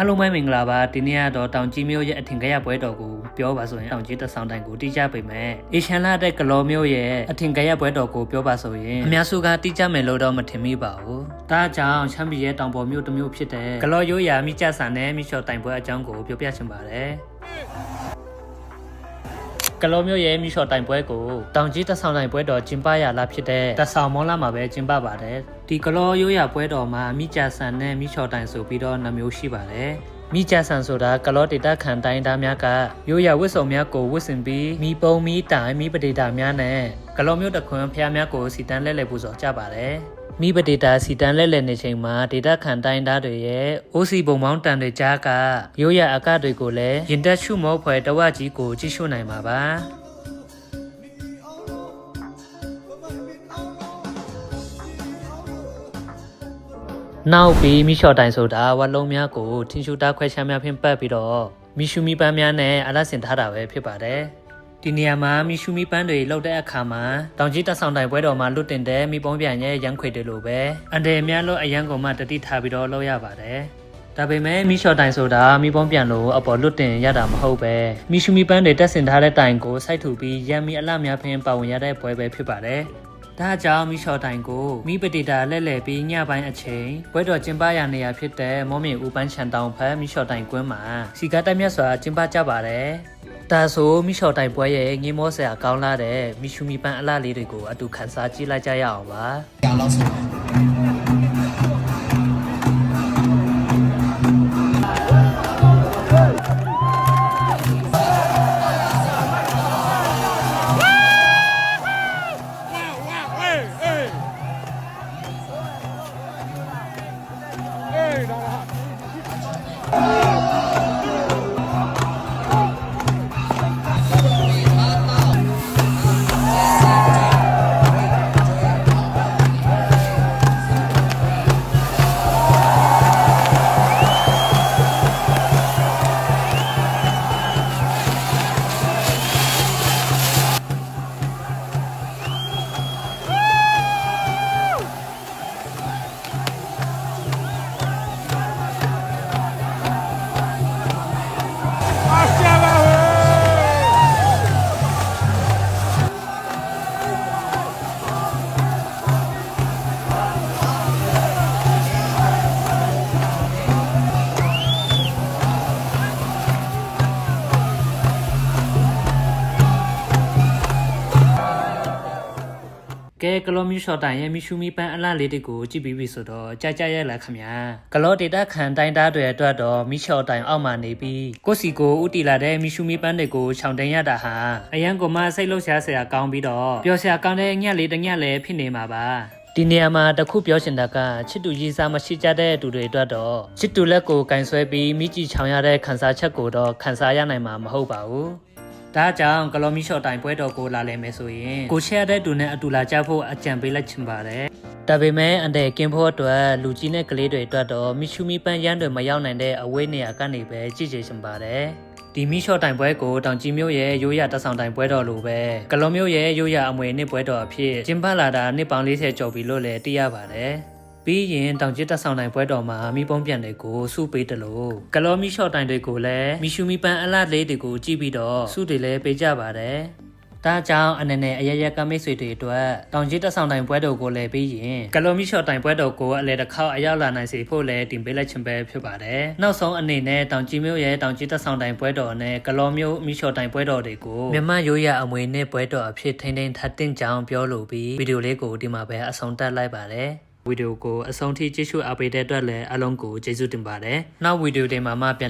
အားလုံးပဲမင်္ဂလာပါဒီနေ့ကတော့တောင်ကြီးမြို့ရဲ့အထင်ကရပွဲတော်ကိုပြောပါဆိုရင်တောင်ကြီးတဆောင်တိုင်ကိုတိကျပေမဲ့အေရှန်လာတဲ့ကလောမြို့ရဲ့အထင်ကရပွဲတော်ကိုပြောပါဆိုရင်အများစုကတိကျမယ်လို့တော့မထင်မိပါဘူးဒါကြောင့်ချမ်းပြည်ရဲ့တောင်ပေါ်မြို့တစ်မြို့ဖြစ်တဲ့ကလောရိုးရာမိကျဆန်နဲ့မိချော်တိုင်ပွဲအကြောင်းကိုပြောပြချင်ပါတယ် ကလောမျိုးရဲ့မိရှော့တိုင်ပွဲကိုတောင်ကြီးတဆောင်တိုင်ပွဲတော်ကျင်းပရလာဖြစ်တဲ့တဆောင်မောလာမှာပဲကျင်းပပါတယ်ဒီကလောရိုးရပွဲတော်မှာမိကြဆန်နဲ့မိချော့တိုင်ဆိုပြီးတော့နှမျိုးရှိပါတယ် မိကြဆန်ဆိုတာကလောဒေတာခံတိုင်းသားများကရိုးရဝတ်စုံများကိုဝတ်ဆင်ပြီးမိပုံမိတိုင်မိပဒေတာများနဲ့ကလောမျိုးတခွန်းဖျားများကိုစီတန်းလဲလဲပူဇော်ကြပါတယ်မိပဒေတာစီတန်းလဲလဲနေချိန်မှာဒေတာခံတိုင်းသားတွေရဲ့အိုးစီပုံပေါင်းတန်တွေကြားကရိုးရအကတွေကိုလည်းရင်တက်ရှုမောဖွယ်တဝကြီးကိုကြည့်ရှုနိုင်ပါပါ နောက်ပြီးမိလျှော်တိုင်ဆိုတာဝက်လုံးများကိုထင်းရှူတာခွဲချမ်းများဖြင့်ပတ်ပြီးတော့မိရှူမီပန်းများနဲ့အလတ်စင်ထားတာပဲဖြစ်ပါတယ်ဒီနေရာမှာမိရှူမီပန်းတွေလောက်တဲ့အခါမှာတောင်ကြီးတက်ဆောင်တိုင်ပွဲတော်မှာလွတ်တင်တဲ့မိပုံးပြန်ရဲ့ရန်ခွေတွေလိုပဲအန်တယ်များလို့အရန်ကုန်မှတတိထားပြီးတော့လောက်ရပါတယ်ဒါပေမဲ့မိလျှော်တိုင်ဆိုတာမိပုံးပြန်လို့အပေါ်လွတ်တင်ရတာမဟုတ်ပဲမိရှူမီပန်းတွေတက်ဆင်ထားတဲ့တိုင်ကိုစိုက်ထူပြီးရန်မီအလှများဖြင့်ပါဝင်ရတဲ့ပွဲပဲဖြစ်ပါတယ် ဒါကြောင့်မိရှော့တိုင်ကိုမိပတေတာလက်လက်ပြီးညပိုင်းအချိန်ဘွဲတော်ကျင်းပရာနေရာဖြစ်တဲ့မောမြင့်ဦးပန်းချန်တောင်ဖက်မိရှော့တိုင်ကွင်းမှာစီကားတက်မြတ်စွာကျင်းပကြပါတယ်ဒါဆိုမိရှော့တိုင်ပွဲရဲ့ငင်းမောဆရာကောင်းလာတဲ့မိရှူမီပန်းအလှလေးတွေကိုအတူခန်းစားကြည့်လိုက်ကြရအောင်ပါ။ကြောင်လောက်ဆို ကဲကလောမီရှော့တိုင်ရဲ့မီရှူမီပန်းအလှလေးတွေကိုကြည့်ပြီးပြီဆိုတော့ကြာကြာရဲ့လားခမညာကလောဒေတာခံတိုင်းသားတွေအတွက်တော့မီရှော့တိုင်အောက်မှာနေပြီးကိုစီကိုဥတီလာတဲ့မီရှူမီပန်းတွေကိုခြောင်တင်ရတာဟာအရန်ကိုမှစိတ်လှုပ်ရှားစရာကောင်းပြီးတော့ပျော်စရာကောင်းတဲ့ညက်လေးတစ်ညက်လည်းဖြစ်နေမှာပါဒီနေရာမှာတခုပြောချင်တာကချစ်တူရေးစားမရှိကြတဲ့သူတွေအတွက်တော့ချစ်တူလက်ကိုကင်ဆွဲပြီးမိကြည့်ချောင်ရတဲ့ခန်းစားချက်ကိုတော့ခန်းစားရနိုင်မှာမဟုတ်ပါဘူး ဒါကြောင့်ကလော်မီရှော့တိုင်ပွဲတော်ကိုလာလည်မယ်ဆိုရင်ကိုချရတဲ့သူနဲ့အတူလာကြဖို့အကြံပေးလိုက်ချင်ပါတယ်။ဒါပေမဲ့အန်တဲ့ကင်းဖို့အတွက်လူကြီးနဲ့ကလေးတွေအတွက်တော့မီရှူမီပန်းရန်တွေမရောက်နိုင်တဲ့အဝေးနေရာကနေပဲကြည့်ကြချင်ပါတယ်။ဒီမီရှော့တိုင်ပွဲကိုတောင်ကြီးမြို့ရဲ့ရိုးရတက်ဆောင်တိုင်ပွဲတော်လိုပဲကလော်မြို့ရဲ့ရိုးရအမွေနှစ်ပွဲတော်အဖြစ်ကျင်းပလာတာနှစ်ပေါင်း40ကျော်ပြီလို့လည်းသိရပါတယ်။ ပြီးရင်တောင်ကျစ်တက်ဆောင်နိုင်ပွဲတော်မှာမိပုံးပြန်တွေကိုစုပေးတယ်လို့ကလောမီရှော့တိုင်တွေကိုလည်းမီရှူမီပန်အလတ်လေးတွေကိုကြည့်ပြီးတော့စုတွေလည်းပေးကြပါတယ်။ဒါကြောင့်အနေနဲ့အရရက်ကမိတ်ဆွေတွေအတွက်တောင်ကျစ်တက်ဆောင်တိုင်ပွဲတော်ကိုလည်းပြီးရင်ကလောမီရှော့တိုင်ပွဲတော်ကိုအလဲတစ်ခေါက်အရောက်လာနိုင်စေဖို့လည်းတင်ပေးလိုက်ခြင်းပဲဖြစ်ပါတယ်။နောက်ဆုံးအနေနဲ့တောင်ကြီးမြို့ရဲ့တောင်ကျစ်တက်ဆောင်တိုင်ပွဲတော်နဲ့ကလောမျိုးမီရှော့တိုင်ပွဲတော်တွေကိုမြန်မာရိုးရအမွေနဲ့ပွဲတော်အဖြစ်ထိန်းသိမ်းထားတင်ကြောင်းပြောလိုပြီးဗီဒီယိုလေးကိုဒီမှာပဲအဆုံးသတ်လိုက်ပါတယ်။ ဗီဒီယိုကိုအဆုံးထိကြည့်ရှုအားပေးတဲ့အတွက်လည်းအားလုံးကိုကျေးဇူးတင်ပါတယ်။နောက်ဗီဒီယိုတွေမှာမှပြန်